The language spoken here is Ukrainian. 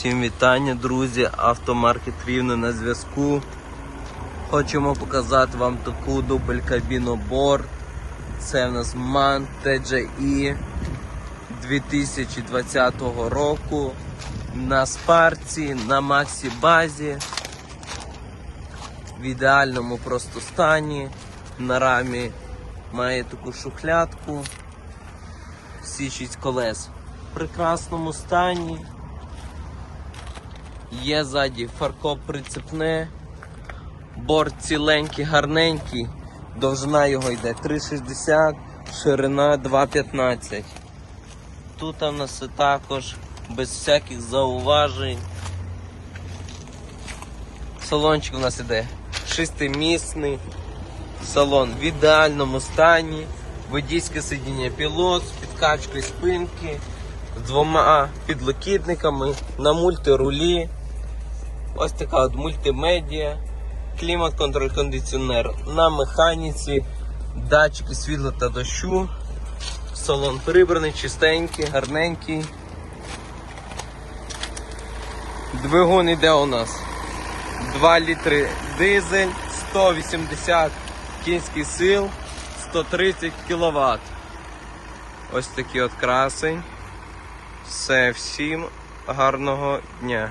Всім вітання, друзі. Автомаркет Рівне на зв'язку. Хочемо показати вам таку дубль кабіну борт. Це в нас MAN TGI 2020 року. На спарці, на Максі базі. В ідеальному просто стані. На рамі має таку шухлядку. Всі шість колес в прекрасному стані. Є ззаді фаркоп прицепне, борт ціленький, гарненький, довжина його йде 3,60, ширина 2,15. Тут у нас також без всяких зауважень. Салончик у нас іде шестимісний, салон в ідеальному стані, водійське сидіння пілот з підкачкою спинки, з двома підлокітниками на мультирулі. Ось така от мультимедіа, клімат-контроль кондиціонер на механіці, датчики світла та дощу. Салон прибраний, чистенький, гарненький. Двигун іде у нас 2 літри дизель, 180 кінських сил, 130 кВт. Ось такий от красень. Все, всім гарного дня.